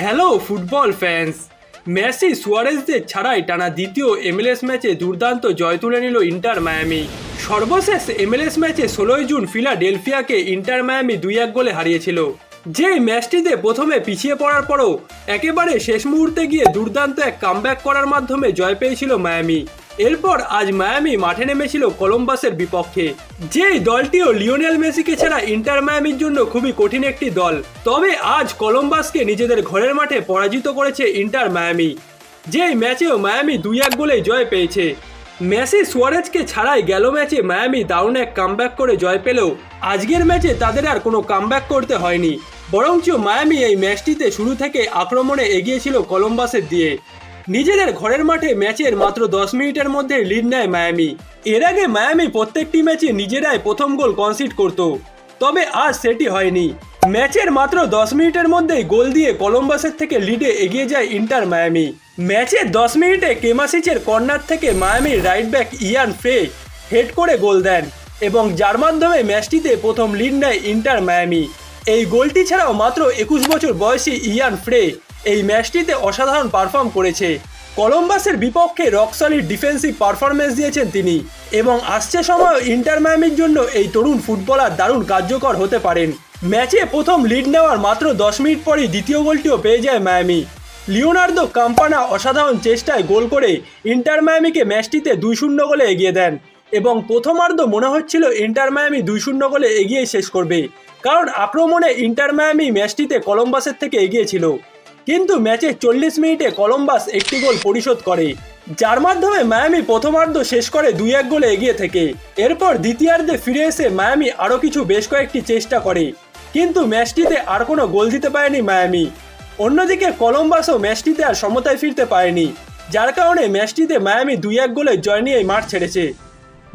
Hello football fans Messi সুয়ারেজদের ছাড়াই টানা দ্বিতীয় এমএলএস ম্যাচে দুর্দান্ত জয় তুলে নিল ইন্টার মায়ামি। সর্বশেষ এমএলএস ম্যাচে ষোলোই জুন ফিলাডেলফিয়াকে ইন্টার মায়ামি দুই এক গোলে হারিয়েছিল। যে ম্যাচটিতে প্রথমে পিছিয়ে পড়ার পরও একেবারে শেষ মুহূর্তে গিয়ে দুর্দান্ত এক কামব্যাক করার মাধ্যমে জয় পেয়েছিল মায়ামি। এরপর আজ মায়ামি মাঠে নেমেছিল কলম্বাসের বিপক্ষে। যেই দলটিও লিওনেল মেসিকে ছাড়া ইন্টার মায়ামির জন্য খুবই কঠিন একটি দল। তবে আজ কলম্বাসকে নিজেদের ঘরের মাঠে পরাজিত করেছে ইন্টার মায়ামি। যেই ম্যাচেও মায়ামি দুই এক গোলে জয় পেয়েছে। মেসি সুয়ারেজকে ছাড়াই গেল ম্যাচে মায়ামি দারুণ এক কামব্যাক করে জয় পেলেও আজকের ম্যাচে তাদের আর কোনো কামব্যাক করতে হয়নি। বরঞ্চ মায়ামি এই ম্যাচটিতে শুরু থেকে আক্রমণে এগিয়েছিল কলম্বাসের দিয়ে। নিজেদের ঘরের মাঠে ম্যাচের মাত্র দশ মিনিটের মধ্যে লিড নেয় মায়ামি। এর আগে মায়ামি প্রত্যেকটি ম্যাচে নিজেরাই প্রথম গোল কনসিড করত। তবে আজ সেটি হয়নি। ম্যাচের মাত্র দশ মিনিটের মধ্যেই গোল দিয়ে কলম্বাসের থেকে লিডে এগিয়ে যায় ইন্টার মায়ামি। ম্যাচের দশ মিনিটে কেমাসিচের কর্নার থেকে মায়ামির right back Ian Fray head করে গোল দেন এবং যার মাধ্যমে ম্যাচটিতে প্রথম লিড নেয় ইন্টার মায়ামি। এই গোলটি ছাড়াও মাত্র একুশ বছর বয়সী ইয়ান ফ্রে এই ম্যাচটিতে অসাধারণ পারফর্ম করেছে। কলম্বাসের বিপক্ষে রক সলিড ডিফেন্সিভ পারফরমেন্স দিয়েছেন তিনি এবং আসছে সময় ইন্টার মায়ামির জন্য এই তরুণ ফুটবলার দারুণ কার্যকর হতে পারেন। ম্যাচে প্রথম লিড নেওয়ার মাত্র দশ মিনিট পরই দ্বিতীয় গোলটিও পেয়ে যায় মায়ামি। লিওনার্দো কাম্পানা অসাধারণ চেষ্টায় গোল করে ইন্টার মায়ামিকে ম্যাচটিতে দুই শূন্য গোলে এগিয়ে দেন এবং প্রথমার্ধ মনে হচ্ছিল ইন্টার মায়ামি দুই শূন্য গোলে এগিয়ে শেষ করবে। কারণ আক্রমণে ইন্টার মায়ামি ম্যাচটিতে কলম্বাসের থেকে এগিয়েছিল কিন্তু ম্যাচের চল্লিশ মিনিটে কলম্বাস একটি গোল পরিশোধ করে, যার মাধ্যমে মায়ামি প্রথমার্ধ শেষ করে দুই এক গোলে এগিয়ে থেকে। এরপর দ্বিতীয়ার্ধে ফিরে এসে মায়ামি আরও কিছু বেশ কয়েকটি চেষ্টা করে, কিন্তু ম্যাচটিতে আর কোনো গোল দিতে পারেনি মায়ামি। অন্যদিকে কলম্বাসও ম্যাচটিতে আর সমতায় ফিরতে পারেনি, যার কারণে ম্যাচটিতে মায়ামি দুই এক গোলে জয় নিয়ে মাঠ ছেড়েছে।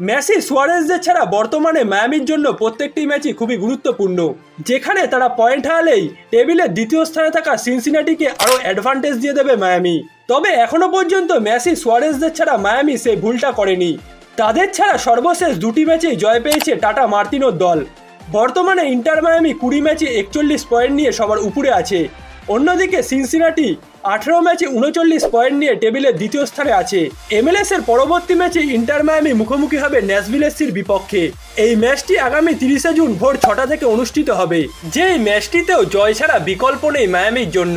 মেসি সুয়ারেজদের ছাড়া বর্তমানে মায়ামির জন্য প্রত্যেকটি ম্যাচই খুবই গুরুত্বপূর্ণ। যেখানে তারা পয়েন্ট হারালেই টেবিলের দ্বিতীয় স্থানে থাকা সিনসিনাটিকে আরও অ্যাডভান্টেজ দিয়ে দেবে মায়ামি। তবে এখনও পর্যন্ত মেসি সুয়ারেজদের ছাড়া মায়ামি সেই ভুলটা করেনি। তাদের ছাড়া সর্বশেষ দুটি ম্যাচেই জয় পেয়েছে টাটা মার্তিনোর দল। বর্তমানে ইন্টার মায়ামি কুড়ি ম্যাচে একচল্লিশ পয়েন্ট নিয়ে সবার উপরে আছে। অন্যদিকে সিনসিনাটি আঠেরো ম্যাচে উনচল্লিশ পয়েন্ট নিয়ে টেবিলের দ্বিতীয় স্থানে আছে। এমএলএস এর পরবর্তী ম্যাচে ইন্টার মায়ামি মুখোমুখি হবে ন্যাসভিলেসির বিপক্ষে। এই ম্যাচটি আগামী তিরিশে জুন ভোর ছটা থেকে অনুষ্ঠিত হবে। যে ম্যাচটিতেও জয় ছাড়া বিকল্প নেই মায়ামির জন্য।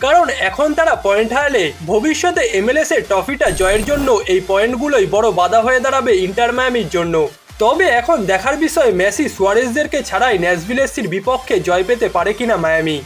কারণ এখন তারা পয়েন্ট হারালে ভবিষ্যতে এমএলএস এর ট্রফিটা জয়ের জন্য এই পয়েন্টগুলোই বড় বাধা হয়ে দাঁড়াবে ইন্টার মায়ামির জন্য। তবে এখন দেখার বিষয় মেসি সুয়ারেজদেরকে ছাড়াই ন্যাসভিলেসির বিপক্ষে জয় পেতে পারে কিনা মায়ামি।